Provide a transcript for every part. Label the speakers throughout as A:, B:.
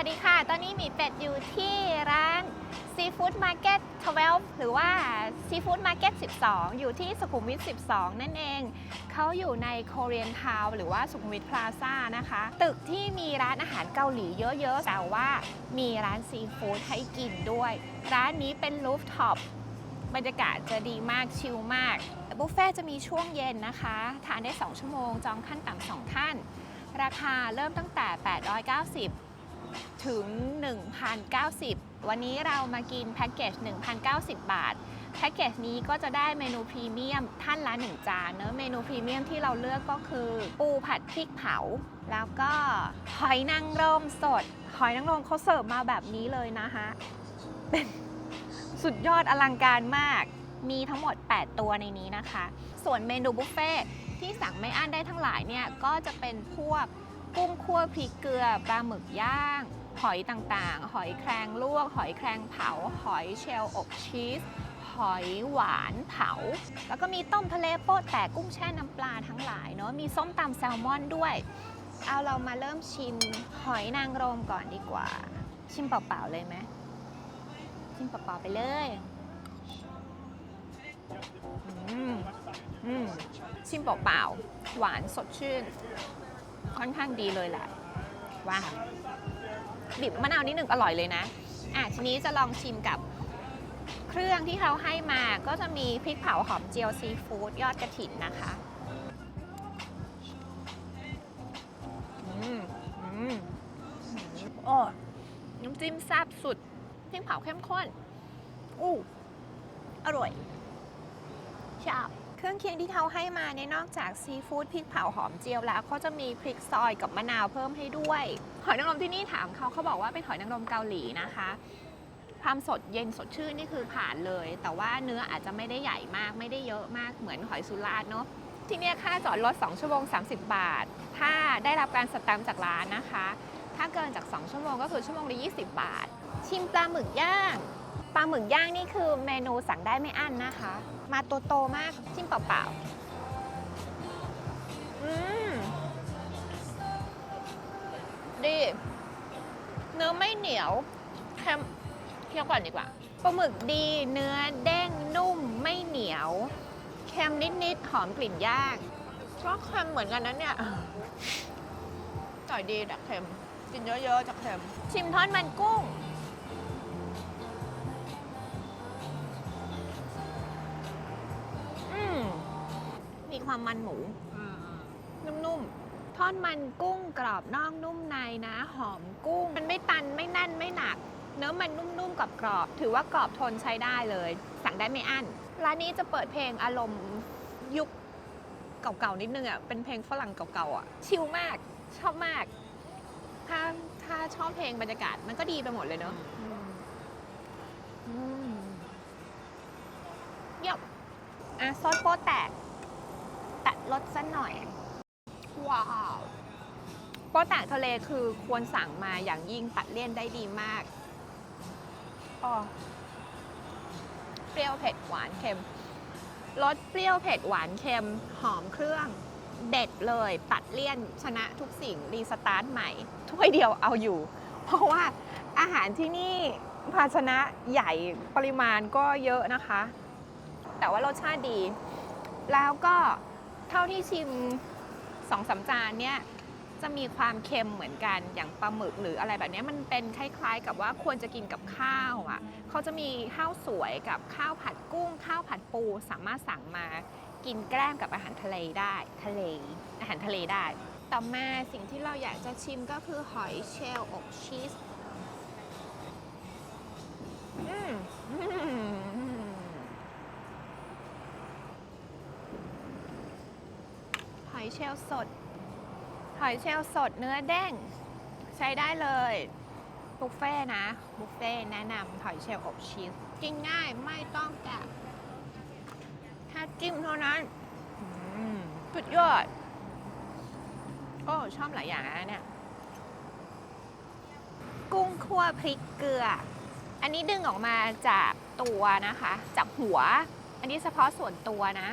A: วัสดีค่ะ ตอนนี้มีเป็ดอยู่ที่ร้าน Seafood Market 12 หรือว่า Seafood Market 12 อยู่ที่สุขุมวิท 12 นั่นเอง เขาอยู่ใน Korean Town หรือว่าสุขุมวิทพลาซ่านะคะ ตึกที่มีร้านอาหารเกาหลีเยอะๆ แต่ว่ามีร้านซีฟู้ดให้กินด้วย ร้านนี้เป็นรูฟท็อปบรรยากาศจะดีมากชิลมาก บุฟเฟ่ต์จะมีช่วงเย็นนะคะ ทานได้ 2 ชั่วโมง จองขั้นต่ำสองท่าน ราคาเริ่มตั้งแต่ 890 ถึง 1,090 วันนี้เรามากินแพ็กเกจ 1,090 บาท แพ็กเกจนี้ก็จะได้เมนูพรีเมียมท่านละ 1 จานเนอะเมนูพรีเมียมที่เราเลือกก็คือ ปูผัดพริกเผา แล้วก็หอยนางรมสด หอยนางรมเขาเสิร์ฟมาแบบนี้เลยนะคะเป็นสุดยอดอลังการมาก มีทั้งหมด 8 ตัวในนี้นะคะ ส่วนเมนูบุฟเฟ่ที่สั่งไม่อั้นได้ทั้งหลายเนี่ย ก็จะเป็นพวก กุ้งคั่วพริกเกลือปลาหมึกย่าง หอยต่างๆ หอยแครงลวก หอยแครงเผา หอยเชลล์อบชีส หอยหวานเผา แล้วก็มีต้มทะเลโป๊ะแต่กุ้งแช่น้ำปลาทั้งหลายเนาะมีส้มตำแซลมอนด้วย เอาเรามาเริ่มชิมหอยนางรมก่อนดีกว่า ชิมเปล่าๆเลยไหมชิมเปล่าๆไปเลยอืมอืมชิมเปล่าๆหวานสดชื่น ค่อนข้างดีเลยแหละว้าวบีบมะนาวนิดหนึ่งอร่อยเลยนะอะทีนี้จะลองชิมกับเครื่องที่เขาให้มาก็จะมีพริกเผาหอมเจียวซีฟู้ดยอดกระถินนะคะอืมอืมโอ้น้ำจิ้มแซ่บสุดพริกเผาเข้มข้นอู้อร่อยชอบ เครื่องเคียงที่เขาให้มาเนี่ยนอกจากซีฟู้ดพริกเผาหอมเจียวแล้วเขาจะมีพริกซอยกับมะนาวเพิ่มให้ด้วย หอยนางรมที่นี่ถามเขาเขาบอกว่าเป็นหอยนางรมเกาหลีนะคะ ความสดเย็นสดชื่นนี่คือผ่านเลย แต่ว่าเนื้ออาจจะไม่ได้ใหญ่มากไม่ได้เยอะมากเหมือนหอยสุราษฎร์เนาะที่นี่ค่าจอดรถ 2 ชั่วโมง 30 บาท ถ้าได้รับการสแตมป์จากร้านนะคะ ถ้าเกินจาก 2 ชั่วโมงก็คือชั่วโมงละ 20 บาท ชิมปลาหมึกย่าง ปลาหมึกย่างนี่คือเมนูสั่งได้ไม่อั้นนะคะ มาตัวโตมากชิมเปล่าๆอืมดีเนื้อไม่เหนียวเค็มเคี่ยวก่อนดีกว่าปลาหมึกดีเนื้อเด้งนุ่มไม่เหนียวเค็มนิดๆหอมกลิ่นย่างก็เค็มเหมือนกันนะเนี่ยจ่อยดีแต่เค็มกินเยอะๆจะเค็มชิมทอดมันกุ้ง ความมันหมูนุ่มๆ ทอดมันกุ้งกรอบนอกนุ่มในนะ หอมกุ้ง มันไม่ตันไม่แน่นไม่หนัก เนื้อมันนุ่มๆกับกรอบๆถือว่ากรอบทนใช้ได้เลย สั่งได้ไม่อั้น ร้านนี้จะเปิดเพลงอารมณ์ยุคเก่าๆนิดนึงอะ เป็นเพลงฝรั่งเก่าๆอะ ชิลมาก ชอบมาก ถ้าถ้าชอบเพลงบรรยากาศมันก็ดีไปหมดเลยเนอะอืมเยี่ยมอะซอสโป๊แตก ตัดรสสักหน่อย ว้าวโป๊แตกทะเลคือควรสั่งมาอย่างยิ่งตัดเลี่ยนได้ดีมากอ๋อเปรี้ยวเผ็ดหวานเค็มรสเปรี้ยวเผ็ดหวานเค็มหอมเครื่อง เด็ดเลยตัดเลี่ยนชนะทุกสิ่งรีสตาร์ทใหม่ถ้วยเดียวเอาอยู่ เพราะว่าอาหารที่นี่ภาชนะใหญ่ปริมาณก็เยอะนะคะ แต่ว่ารสชาติดี แล้วก็ เท่าที่ชิมสองสาจานเนี่ยจะมีความเค็มเหมือนกันอย่างปลาหมึกหรืออะไรแบบนี้มันเป็นคล้าย ๆ กับว่าควรจะกินกับข้าวอะเขาจะมีข้าวสวยกับข้าวผัดกุ้ง ข้าวผัดปูสามารถสั่งมากินแกล้มกับอาหารทะเลได้ทะเล อาหารทะเลได้ ต่อมาสิ่งที่เราอยากจะชิมก็คือหอยเชลล์อบชีสอืมอืม หอย เชลล์สด หอยเชลล์สดเนื้อเด้งใช้ได้เลยบุฟเฟ่ต์นะบุฟเฟ่ต์แนะนำหอยเชลล์อบชีสกินง่ายไม่ต้องแกะแค่จิ้มเท่านั้นอืมสุดยอด โอ้ ชอบหลายอย่างนะเนี่ย กุ้งคั่วพริกเกลือ อันนี้ดึงออกมาจากตัวนะคะ จากหัว อันนี้เฉพาะส่วนตัวนะ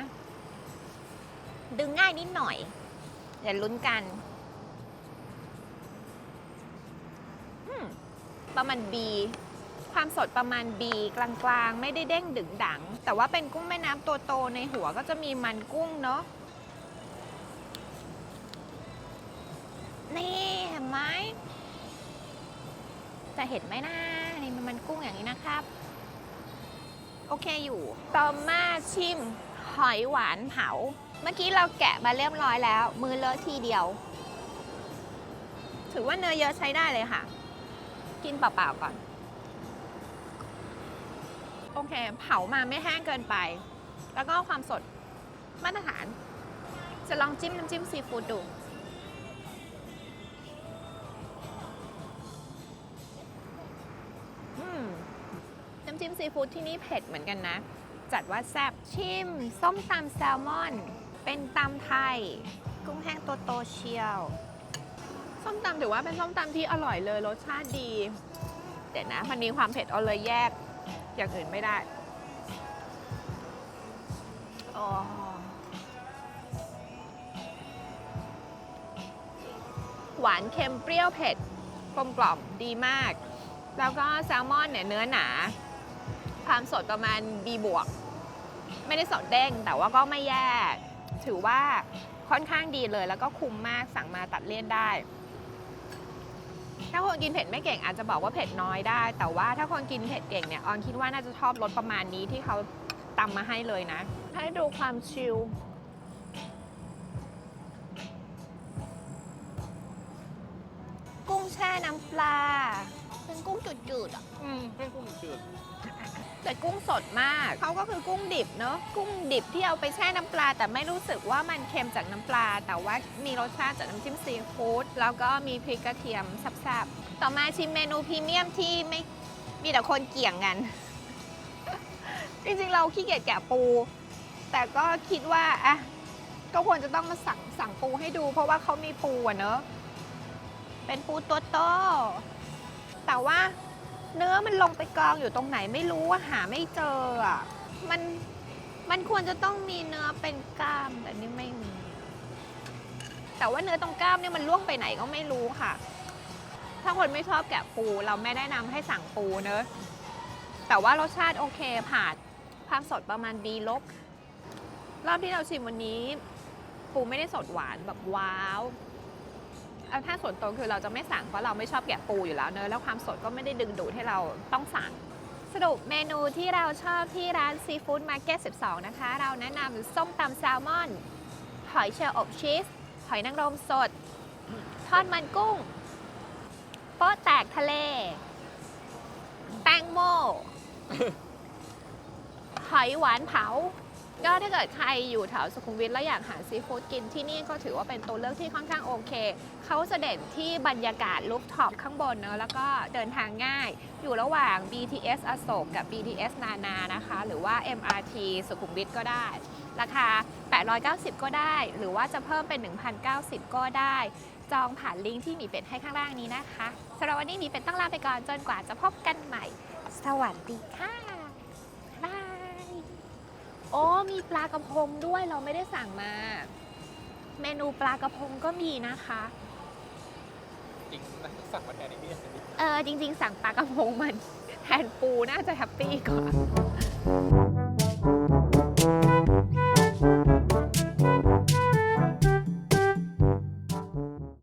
A: ดึงง่ายนิดหน่อย เดี๋ยวลุ้นกัน ประมาณ B ความสดประมาณ B กลางๆ ไม่ได้เด้งดึงดัง แต่ว่าเป็นกุ้งแม่น้ำตัวโตในหัวก็จะมีมันกุ้งเนาะนี่เห็นไหมจะเห็นไหมนะนี่มันมันกุ้งอย่างนี้นะครับ โอเคอยู่ ต่อมาชิม หอยหวานเผา เมื่อกี้เราแกะมาเรียบร้อยแล้ว มือเลอะทีเดียว ถือว่าเนื้อเยอะใช้ได้เลยค่ะ กินเปล่าๆก่อน โอเค เผามาไม่แห้งเกินไป แล้วก็ความสดมาตรฐาน จะลองจิ้มน้ำจิ้มซีฟู้ดดูน้ำจิ้มซีฟู้ดที่นี่เผ็ดเหมือนกันนะ จัดว่าแซ่บชิม ส้มตำแซลมอน เป็นตำไทย กุ้งแห้งตัวโตเชียว ส้มตำถือว่าเป็นส้มตำที่อร่อยเลยรสชาติดี เดี๋ยวนะมันมีความเผ็ดเอาเลยแยก อย่างอื่นไม่ได้โอ้หวานเค็มเปรี้ยวเผ็ดกลมกล่อมดีมาก แล้วก็แซลมอนเนี่ยเนื้อหนา ความสดประมาณ B บวก ไม่ได้สดเด้ง แต่ว่าก็ไม่แย่ ถือว่าค่อนข้างดีเลยแล้วก็คุ้มมากสั่งมาตัดเลี่ยนได้ ถ้าคนกินเผ็ดไม่เก่งอาจจะบอกว่าเผ็ดน้อยได้ แต่ว่าถ้าคนกินเผ็ดเก่งเนี่ยออนคิดว่าน่าจะชอบรสประมาณนี้ที่เขาตำมาให้เลยนะ ให้ดูความชิลกุ้งแช่น้ำปลา เป็นกุ้งจืดๆอะ
B: อืมเป็นกุ้งจืด
A: แต่กุ้งสดมาก เขาก็คือกุ้งดิบเนอะกุ้งดิบที่เอาไปแช่น้ำปลา แต่ไม่รู้สึกว่ามันเค็มจากน้ำปลา แต่ว่ามีรสชาติจากน้ำจิ้มซีฟู้ดแล้วก็มีพริกกระเทียมสับๆต่อมาชิมเมนูพรีเมียมที่ไม่มีแต่คนเกี่ยงกัน จริงๆเราขี้เกียจแกะปู แต่ก็คิดว่าอะก็ควรจะต้องมาสั่งสั่งปูให้ดู เพราะว่าเขามีปูอะเนอะเป็นปูตัวโตแต่ว่า เนื้อมันลงไปกองอยู่ตรงไหนไม่รู้ว่าหาไม่เจออะมันมันควรจะต้องมีเนื้อเป็นกล้ามแต่นี่ไม่มี แต่ว่าเนื้อตรงกล้ามเนี่ยมันล่วงไปไหนก็ไม่รู้ค่ะ ถ้าคนไม่ชอบแกะปู เราไม่ได้นำให้สั่งปูเนอะแต่ว่ารสชาติโอเคผ่านความสดประมาณ B ลบรอบที่เราชิมวันนี้ ปูไม่ได้สดหวานแบบว้าว ถ้าส่วนตัวคือเราจะไม่สั่งเพราะเราไม่ชอบแกะปูอยู่แล้วเนอะแล้วความสดก็ไม่ได้ดึงดูดให้เราต้องสั่ง สรุปเมนูที่เราชอบที่ร้านซีฟู้ดมาร์เก็ต12 นะคะ เราแนะนำส้มตำแซลมอน หอยเชลล์อบชีส หอยนางรมสด ทอดมันกุ้ง โป๊ะแตกทะเล แตงโม หอยหวานเผา ก็ถ้าเกิดใครอยู่แถวสุขุมวิทแล้วอยากหาซีฟู้ดกินที่นี่ก็ถือว่าเป็นตัวเลือกที่ค่อนข้างโอเค เขาจะเด่นที่บรรยากาศลูฟท็อปข้างบนเนอะแล้วก็เดินทางง่าย อยู่ระหว่าง BTS อโศกกับ BTS นานานะคะ หรือว่า MRT สุขุมวิทก็ได้ ราคา 890 ก็ได้ หรือว่าจะเพิ่มเป็น 1,090 ก็ได้ จองผ่านลิงก์ที่หมีเป็ดให้ข้างล่างนี้นะคะสำหรับวันนี้หมีเป็ดต้องลาไปก่อนจนกว่าจะพบกันใหม่ สวัสดีค่ะ โอ้มีปลากระพงด้วยเราไม่ได้สั่งมา เมนูปลากระพงก็มีนะคะ
B: จริงนะสั่งมาแทนไอ้นี่
A: เออจริง ๆ สั่งปลากระพงมัน แทนปูน่าจะแฮปปี้กว่า